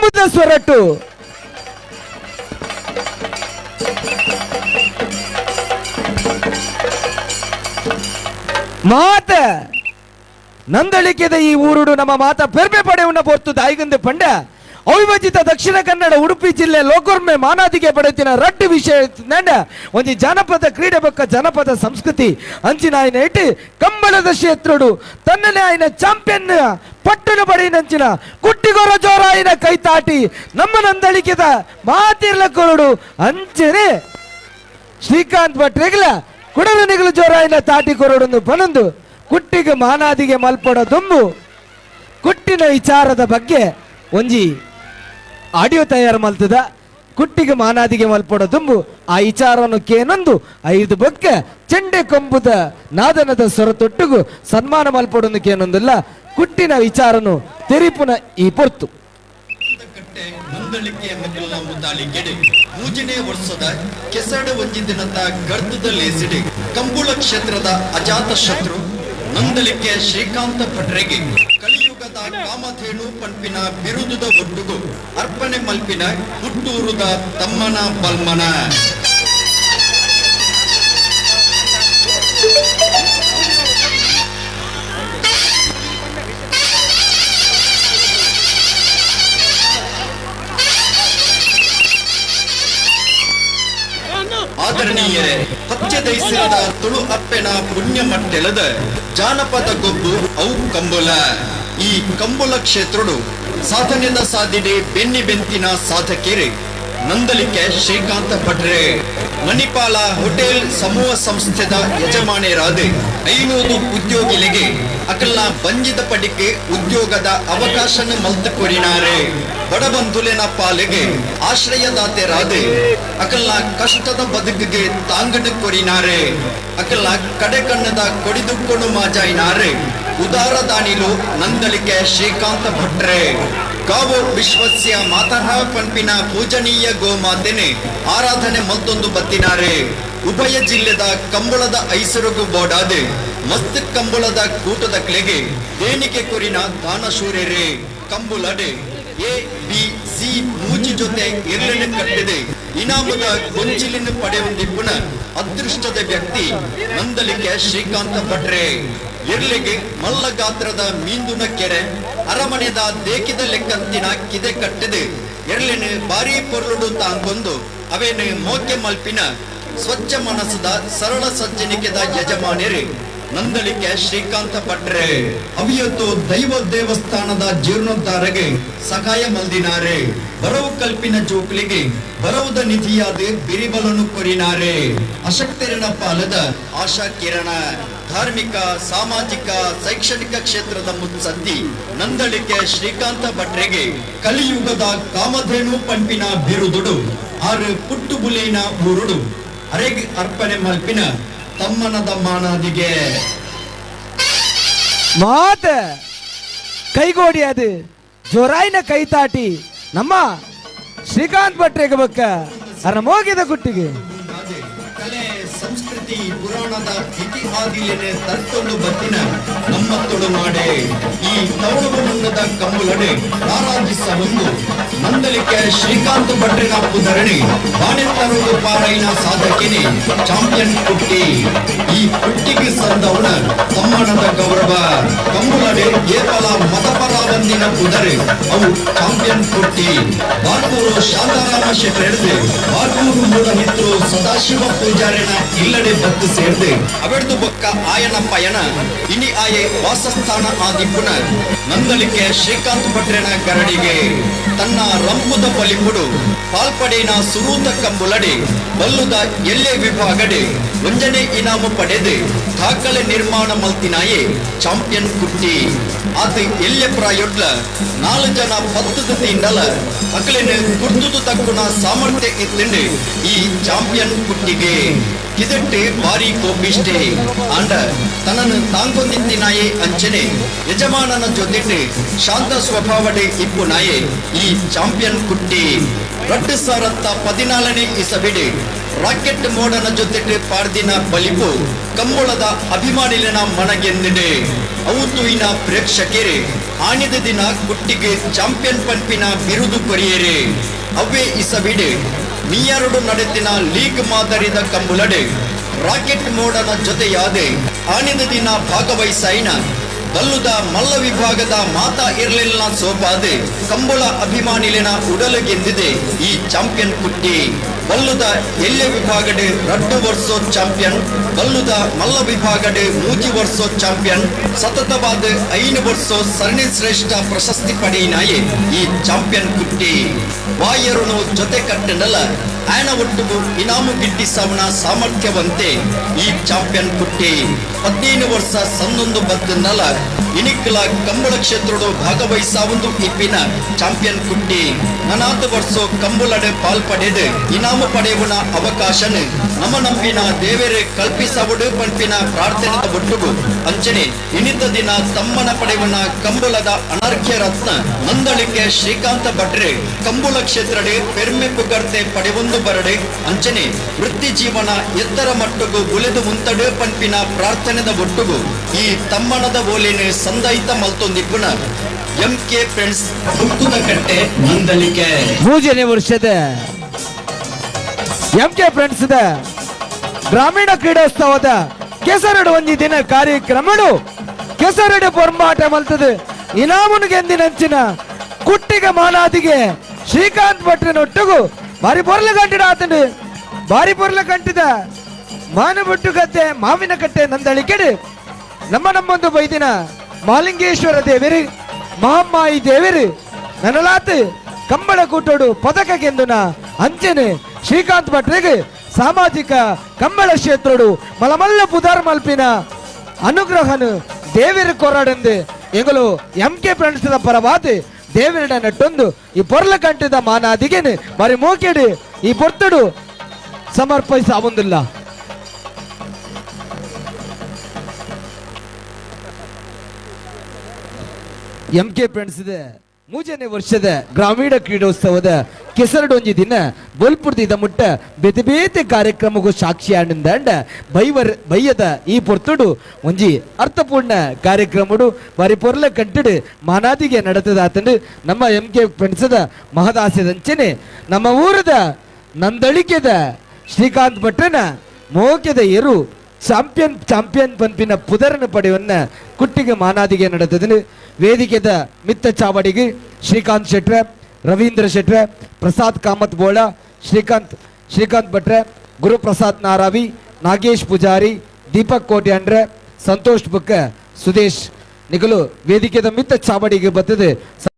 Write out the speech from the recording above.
ಕಂಬುದ ಸೊರಟು. ಮಾತ, ನಂದಳಿಕೆದ ಈ ಊರುಡು ನಮ್ಮ ಮಾತ ಪೆರ್ಮೆ ಪಡೆಯುವ ಪೊರ್ತು ದಾಯಿಗಂದೆ ಪಂಡ ಅವಿಭಜಿತ ದಕ್ಷಿಣ ಕನ್ನಡ, ಉಡುಪಿ ಜಿಲ್ಲೆ, ಲೋಕೋರ್ಮೆ, ಮಾನಾದಿಗೆ ಪಡೆತಿನ ರಡ್ಡು ವಿಷಯ ನಂಡ ಒಂದು ಜಾನಪದ ಕ್ರೀಡೆ ಬೊಕ್ಕ ಜನಪದ ಸಂಸ್ಕೃತಿ. ಅಂಚಿನ ಆಯ್ನ ಇಟ್ಟು, ಕಂಬಳದ ಕ್ಷೇತ್ರಡು ತನ್ನನೇ ಆಯ್ನ ಚಾಂಪಿಯನ್ ಪಟ್ಟಣ ನಂಚಿನ ಕುಟ್ಟಿಗೊರ ಜೋರಾಯಿನ ಕೈ ತಾಟಿ ನಮ್ಮ ನಂದಳಿಕೆದ ಮಾತಿರ್ಲ ಕೊರಡು ಅಂಚನೆ. ಶ್ರೀಕಾಂತ್ ಭಟ್ರೆಗ್ಲ ಕುಡಲನಿಗಳು ಜೋರಾಯಿನ ತಾಟಿ ಕೊರಡನ್ನು ಬನಂದು ಕುಟ್ಟಿಗೆ ಮಾನಾದಿಗೆ ಮಲ್ಪಡ ದುಂಬು. ಕುಟ್ಟಿನ ವಿಚಾರದ ಬಗ್ಗೆ ಒಂಜಿ ಆಡಿಯೋ ತಯಾರು ಮಲ್ತದ. ಕುಟ್ಟಿಗೆ ಮಾನಾದಿಗೆ ಮಲ್ಪಡ ದುಂಬು, ಆ ವಿಚಾರವನ್ನು ಕೇನೊಂದು, ಐದು ಬೊಕ್ಕ ಚೆಂಡೆ ಕೊಂಬುದ ನಾದನದ ಸೊರತೊಟ್ಟುಗು ಸನ್ಮಾನ ಮಲ್ಪಡೊಂದು ಕೇನೊಂದಿಲ್ಲ ಕುಟ್ಟಿನ ವಿಚಾರನು ತೆರಿಪುನ ಈ ಪೊರ್ತು. ಮೂಜನೇ ವರ್ಷದ ಕೆಸಡ ಒಂಜಿದಿನದ ಗರ್ಭದಲ್ಲಿ ಗರ್ಧದಲ್ಲಿ ಕಂಬುಳ ಕ್ಷೇತ್ರದ ಅಜಾತ ಶತ್ರು, ನಂದಲಿಕೆ ಶ್ರೀಕಾಂತ ಭಟ್ರೆಗೆ. ಕಾಮಧೇನು ಪಂಪಿನ ಬಿರುದುದ ಒಟ್ಟುಗು ಅರ್ಪಣೆ ಮಲ್ಪಿನ ಹುಟ್ಟೂರುದ ತಮ್ಮನ ಬಲ್ಮನ. ಆದರಣೀಯರೇ ಪಚ್ಚದೈಸಿರದ ತುಳು ಅಪ್ಪೆನ ಪುಣ್ಯ ಮಟ್ಟೆಳದ ಜಾನಪದ ಗೊಬ್ಬು ಅವು ಕಂಬುಲ ಈ ಕಂಬುಲ ಕ್ಷೇತ್ರಡು ಸಾಧನೆದ ಸಾಧಿಡೆ ಬೆನ್ನಿ ಬೆಂತಿನ ಸಾಧಕಿರೆ. ನಂದಲಿಕೆ ಶ್ರೀಕಾಂತ ಭಟ್ರೆ. ಮಣಿಪಾಲ ಹೋಟೆಲ್ ಸಮೂಹ ಸಂಸ್ಥೆದ ಯಜಮಾನೆರಾದೆ. ಐನೂರು ಉದ್ಯೋಗಿಗಳಿಗೆ ಅಕಲ್ಲ ಬಂಜಿದ ಪಡಿಕೆ ಉದ್ಯೋಗದ ಅವಕಾಶನ ಮಲ್ತು ಕೊರಿನಾರೆ ಬಡಬಂಧುಲಿನ ಪಾಲಿಗೆ ಆಶ್ರಯದಾತೆರಾದೆ ಅಕಲ್ಲ ಕಷ್ಟದ ಬದುಕಿಗೆ ತಾಂಗಡ ಕೊರಿನಾರೆ ಅಕಲ್ಲ ಕಡೆ ಕಣ್ಣದ ಕೊಡಿದುಕೊಂಡು ಮಾಜಾಯಿನಾರೆ. ಉದಾರ ದಾನಿಲು ನಂದಳಿಕೆ ಶ್ರೀಕಾಂತ ಭಟ್ರೆ. ಕಾವು ವಿಶ್ವಸ್ಯ ಮಾತಃ ಪಂಪಿನ ಪೂಜನೀಯ ಗೋಮಾತೆನೆ ಆರಾಧನೆ ಮತ್ತೊಂದು ಬತ್ತಿನಾರೆ. ಉಭಯ ಜಿಲ್ಲೆದ ಕಂಬಳದ ಐಸರುಗು ಬೋಡಾದೆ, ಮಸ್ತ್ ಕಂಬಳದ ಕೂಟದ ಕ್ಲೆಗೆ ದೇಣಿಗೆ ಕುರಿನ ದಾನಶೂರ್ಯರೇ ಕಂಬುಲಡೆ, ಎ, ಬಿ, ಸಿ ಮೂಜಿ ಜೊತೆ ಎರಡನೆ ಕಟ್ಟಿದೆ. ಇನಾಮದ ಗೊಂಚಿಲಿನ ಪಡೆಯೊಂದಿಪ್ಪುನ ಅದೃಷ್ಟದ ವ್ಯಕ್ತಿ ನಂದಲಿಕೆ ಶ್ರೀಕಾಂತ ಭಟ್ರೆ. ಇರ್ಲಿಗೆ ಮಲ್ಲ ಗಾತ್ರದ ಮೀಂದುನ ಕೆರೆ, ಅರಮನೆದ ದೇಕಿದ ಲೆಕ್ಕಂತಿನ ಕಿದೆ ಕಟ್ಟಿದೆ. ಎರ್ಲಿನ ಬಾರಿ ಪೊರ್ಲುಡು ತಾಂಗೊಂದು, ಅವೇನು ಮೋಕೆ ಮಲ್ಪಿನ ಸ್ವಚ್ಛ ಮನಸ್ಸದ ಸರಳ ಸಜ್ಜನಿಕೆದ ಯಜಮಾನಿರಿ. ನಂದಳಿಕೆ ಶ್ರೀಕಾಂತ ಪಟ್ರೆ, ಅವಿಯತ್ತು ದೈವ ದೇವಸ್ಥಾನದ ಜೀರ್ಣೋದ್ಧಾರಗೆ ಸಹಾಯ ಮಲ್ದಿನಾರೆ. ಬರವು ಕಲ್ಪಿನ ಜೋಕ್ಲಿಗೆ ಬರವುದ ನಿಧಿಯಾದ ಬಿರಿಬಲನು ಕೊರಿನಾರೆ. ಅಶಕ್ತರಿನ ಪಾಲದ ಆಶಾ ಕಿರಣ, ಧಾರ್ಮಿಕ, ಸಾಮಾಜಿಕ, ಶೈಕ್ಷಣಿಕ ಕ್ಷೇತ್ರದ ಮುತ್ಸದ್ದಿ ನಂದಳಿಕೆ ಶ್ರೀಕಾಂತ ಭಟ್ರೆಗೆ ಕಲಿಯುಗದ ಕಾಮಧೇನು ಪಂಪಿನ ಬಿರುದುಡು, ಆರು ಪುಟ್ಟು ಬುಲಿನ ಊರುಡು ಅರೆಗ್ ಅರ್ಪಣೆ ಮಲ್ಪಿನ ತಮ್ಮನದ ಮಾನಾದಿಗೆ. ಮಾತ, ಕೈಗೋಡಿ ಅದು, ಜೋರಾಯಿನ ಕೈತಾಟಿ, ನಮ್ಮ ಶ್ರೀಕಾಂತ್ ಭಟ್ರೆ ಬಕ್ಕ ಅರ್ನ ಮೋಗಿದ ಮುಂದಾದೆ ಕಲೆ, ಸಂಸ್ಕೃತಿ, ಪುರಾಣದ ಇತಿಹಾದಿಲೇನೆ ತರ್ತೊಂದು ಬತ್ತಿನ ನಮ್ಮತ್ತೊಡು ಮಾಡೆ ಈ ತವಳವು ಮುನ್ನದ ಕಂಬುಲಡೆ ಆರಾಧಿಸ ಒಂದು ಮಂದಲಿಕೆ ಶ್ರೀಕಾಂತ್ ಭಟ್ರಿನ ಪುಧರಣಿ ಬಾಣೆತ್ತರುವುದು ಪಾರೈನ ಸಾಧಕಿನಿ, ಚಾಂಪಿಯನ್ ಕುಟ್ಟಿ. ಈ ಕುಟ್ಟಿಗೆ ಸಂದವನ ತಮ್ಮಣದ ಗೌರವ. ಕಂಬುಲಡೆ ಏತಲ ಮತಪರ ಬಂದಿನ ಕುದರೆ. ಅವು ಚಾಂಪಿಯನ್ ಕೊಟ್ಟಿ ಬಾರ್ಕೂರು ಶಾಂತಾರಾಮ ಶೆಟ್ಟರ್ ಹಿಡಿದು ಬಾರ್ಕೂರು ಮೂಲ ಮಿತ್ರರು ಸದಾಶಿವ ಪೂಜಾರಿನ ಇಲ್ಲಡೆ ಬತ್ತು ಸೇರ್ದೆ. ಅವೆಡ್ದು ಬೊಕ್ಕ ಆಯನ ಪಯಣ, ಇನಿ ಆಯೆ ವಾಸಸ್ಥಾನ ಆದಿಪ್ಪುನ ನಂದಲಿಕೆ ಶ್ರೀಕಾಂತ್ ಭಟ್ರೇನ ಕರಡಿಗೆ ತನ್ನ ರಂಪುದ ಬಲಿಪುಡು ಪಾಲ್ಪಡೇನ ಸುರೂತ ಕಂಬುಲಡೆ ಬಲ್ಲುದ ಎಲ್ಲೆ ವಿಭಾಗಡೆ ಒಂಜನೆ ಇನಾಮು ಪಡೆದು. ದಾಖಲೆ ನಿರ್ಮಾಣ ಮಲ್ತಿನಾಯೆ ಚಾಂಪಿಯನ್ ಕುಟ್ಟಿ. ಅದು ಎಲ್ಲೆ ಪ್ರಾಯೊಡ್ಲ ನಾಲು ಜನ ತಿಂಡಲ ಮಕ್ಕಳಿನ ಗುರ್ತುದು ತಕ್ಕುನ ಸಾಮರ್ಥ್ಯ ಇತ್ತಂಡು ಈ ಚಾಂಪಿಯನ್ ಕುಟ್ಟಿಗೆ. ಕಿದಟ್ಟೆ ಬಾರಿ ಕೋಪಿಷ್ಟೆ ಅಂಡ ತನ್ನನ್ನು ತಾಂಗೊಂದಿತ್ತಿನಾಯೆ ಅಂಚನೆ ಯಜಮಾನನ ಜೊತೆಟ್ಟು ಶಾಂತ ಸ್ವಭಾವಡೆ ಇಪ್ಪು ನಾಯೆ ಈ ಚಾಂಪಿಯನ್ ಕುಟ್ಟಿ. ರಟ್ಟು ಸಾರತ್ತ ಪದಿನಾಲನೇ ಇಸಬಿಡೆ ರಾಕೆಟ್ ಮೋಡನ ಜೊತೆಗೆ ಪಾಡ್ದಿನ ಬಲಿಪು ಕಂಬಳದ ಅಭಿಮಾನಿಲಿನ ಮನಗೆಂದಿದೆ. ಔತುಯಿನ ಪ್ರೇಕ್ಷಕರೇ ಆಣಿದ ದಿನ ಕುಟ್ಟಿಗೆ ಚಾಂಪಿಯನ್ ಪಂಪಿನ ಬಿರುದು ಕೊರಿಯರೆ. ಅವೇ ಇಸವಿಡೆ ಮೀಯರಡು ನಡೆತಿನ ಲೀಗ್ ಮಾದರಿದ ಕಂಬುಲಡೆ. ರಾಕೆಟ್ ಮೋಡನ ಜೊತೆಯಾದೆ ಆಣಿದ ದಿನ ಭಾಗವಹಿಸಾಯಿನ ಬಲ್ಲುದ ಮಲ್ಲ ವಿಭಾಗದ ಮಾತಾ ಇರಲಿಲ್ಲ ಸೋಪಾದೆ, ಕಂಬಳ ಅಭಿಮಾನಿಲಿನ ಉಡಲಗೆಂದಿದೆ ಈ ಚಾಂಪಿಯನ್ ಕುಟ್ಟಿ. ಬಲ್ಲುದ ಎಲ್ಲೆ ವಿಭಾಗಡೆ ರಡ್ಡು ವರ್ಸೋ ಚಾಂಪಿಯನ್, ಬಲ್ಲುದ ಮಲ್ಲ ವಿಭಾಗಡೆ ಮೂಜಿ ವರ್ಸೋ ಚಾಂಪಿಯನ್, ಸತತವಾದ ಐನು ವರ್ಷೋ ಸರಣಿ ಶ್ರೇಷ್ಠ ಪ್ರಶಸ್ತಿ ಪಡೆಯಿನಾಯೆ ಈ ಚಾಂಪಿಯನ್ ಕುಟ್ಟಿ. ವಾಯರುನು ಜೊತೆ ಕಟ್ಟನಲ್ಲ ಆಯನ ಒಟ್ಟುಗು ಇನಾಮು ಗಿಟ್ಟಿಸವನ ಸಾಮರ್ಥ್ಯವಂತೆ ಈ ಚಾಂಪಿಯನ್ ಕುಟ್ಟಿ. ಹದಿನೈದು ವರ್ಷ ಸನ್ನೊಂದು ಬದ್ದನ್ನಲ್ಲ ಇನಿಕ್ಕಲ ಕಂಬಳ ಕ್ಷೇತ್ರಡು ಭಾಗವಹಿಸಾವೊಂದು ಇಪ್ಪಿನ ಚಾಂಪಿಯನ್ ಕುಟ್ಟಿ. ನನಾತು ವರ್ಷ ಕಂಬುಲಡೆ ಪಾಲ್ಪಡೆದು ಇನಾಮು ಪಡೆಯುವನ ಅವಕಾಶನ ನಮ್ಮ ನಂಬಿನ ದೇವರೇ ಕಲ್ಪಿಸಬಡು ಪಂಪಿನ ಪ್ರಾರ್ಥನೆ ಒಟ್ಟುಗು. ಅಂಚನೆ ಇನಿತ ದಿನ ತಮ್ಮನ ಪಡೆಯುವನ ಕಂಬುಲದ ಅನರ್ಘ್ಯ ರತ್ನ. ನಂದಳಿಕೆ ಶ್ರೀಕಾಂತ ಭಟ್ರೆ ಕಂಬುಳ ಕ್ಷೇತ್ರಡೆ ಪೆರ್ಮೆ ಪುಗರ್ತೆ ಪಡೆಯೊಂದು ಬರಡೆ. ಅಂಚನೆ ವೃತ್ತಿ ಜೀವನ ಎತ್ತರ ಮಟ್ಟುಗು ಉಳಿದು ಮುಂತಡೆ ಪಂಪಿನ ಪ್ರಾರ್ಥನೆದ ಒಟ್ಟುಗು. ಈ ತಮ್ಮನದ ಓಲಿನ ಸಂದಾಯಿತ ಮಲ್ತೊಂದಿಪ್ಪುನ ಎಂ ಕೆ ಫ್ರೆಂಡ್ಸ್ ಕಟ್ಟೆ ನಂದಳಿಕೆ ಪೂಜನೆ ವರ್ಷದ ಎಂ ಕೆ ಫ್ರೆಂಡ್ಸ್ ಗ್ರಾಮೀಣ ಕ್ರೀಡೋತ್ಸವದ ಕೆಸರಡು ಒಂದು ದಿನ ಕಾರ್ಯಕ್ರಮಗಳು ಕೆಸರಡು ಪೊರ್ಮಾಟ ಮಲ್ತದೆ. ಇನಾಮುನು ಗೆಂದಿನಂಚಿನ ಕುಟ್ಟಿಗೆ ಮಾಲಾದಿಗೆ ಶ್ರೀಕಾಂತ್ ಭಟ್ರನೊಟ್ಟಿಗೂ ಬಾರಿ ಪೊರ್ಲ ಕಂಟಿಡ ಆತನು ಬಾರಿ ಪೊರ್ಲ ಗಂಟಿದ ಮಾನಬುಟ್ಟು ಕತ್ತೆ ಮಾವಿನ ಕಟ್ಟೆ ನಂದಳಿಕೆಡು. ನಮ್ಮ ನಮ್ಮೊಂದು ಬೈದಿನ ಮಾಲಿಂಗೇಶ್ವರ ದೇವಿರಿ, ಮಹಮ್ಮಾಯಿ ದೇವಿರಿ ನನಲಾತ್ ಕಂಬಳ ಕೂಟೋಡು ಪದಕ ನಾ ಅಂಚನೆ ಶ್ರೀಕಾಂತ್ ಭಟ್ರಿಗೆ ಸಾಮಾಜಿಕ ಕಂಬಳ ಕ್ಷೇತ್ರಡು ಮಲಮಲ್ಲ ಪುದಾರ್ ಮಲ್ಪಿನ ಅನುಗ್ರಹನು ದೇವಿರ ಕೊರಡೆಂದು. ಎಂಗಲು ಎಂ ಕೆ ಪ್ರಣಿಸಿದ ಪರವಾದಿ ದೇವಿರಡ ನಟ್ಟೊಂದು ಈ ಪೊರ್ಲ ಕಂಟಿದ ಮಾನಾದಿಗೆನೆ ಮರಿ ಮೂಕಿಡಿ ಈ ಪೊರ್ತಡು ಸಮರ್ಪಿಸ ಎಂ ಕೆ ಫ್ರೆಂಡ್ಸ್ ಮೂಜನೇ ವರ್ಷದ ಗ್ರಾಮೀಣ ಕ್ರೀಡೋತ್ಸವದ ಕೆಸರಡೊಂಜಿ ದಿನ ಬೊಲ್ಪುರ್ದಿದ ಮುಟ್ಟ ಬೇತೆ ಬೇತೆ ಕಾರ್ಯಕ್ರಮಕ್ಕೂ ಸಾಕ್ಷಿ ಆನಂದಾಂಡ ಬೈವರ್ ಬೈಯದ ಈ ಪೊರ್ತುಡು ಒಂಜಿ ಅರ್ಥಪೂರ್ಣ ಕಾರ್ಯಕ್ರಮಡು ಬಾರಿ ಪೊರ್ಲ ಕಂಟಿಡು ಮಾನಾದಿಗೆ ನಡೆತದಾತಂಡು ನಮ್ಮ ಎಂ ಕೆ ಫ್ರೆಂಡ್ಸದ ಮಹದಾಸ್ಯದಂಚನೆ ನಮ್ಮ ಊರದ ನಂದಳಿಕೆದ ಶ್ರೀಕಾಂತ್ ಭಟ್ರನ ಮೋಕೆದ ಎರು ಚಾಂಪಿಯನ್ ಚಾಂಪಿಯನ್ ಪಂಪಿನ ಪುದರನ ಪಡೆಯನ್ನ ಕುಟ್ಟಿಗೆ ಮಾನಾದಿಗೆ ನಡೆದದನು. ವೇದಿಕೆದ ಮಿತ್ತ ಚಾವಡಿಗೆ ಶ್ರೀಕಾಂತ್ ಶೆಟ್ರ, ರವೀಂದ್ರ ಶೆಟ್ರ, ಪ್ರಸಾದ್ ಕಾಮತ್ ಬೋಳ, ಶ್ರೀಕಾಂತ್ ಶ್ರೀಕಾಂತ್ ಭಟ್ರ, ಗುರುಪ್ರಸಾದ್ ನಾರಾವಿ, ನಾಗೇಶ್ ಪೂಜಾರಿ, ದೀಪಕ್ ಕೋಟ್ಯಾಂಡ್ರ, ಸಂತೋಷ್ ಬುಕ್ಕ, ಸುದೇಶ್ ನಿಗಲು ವೇದಿಕೆದ ಮಿತ್ತ ಚಾವಡಿಗೆ ಬರ್ತದೆ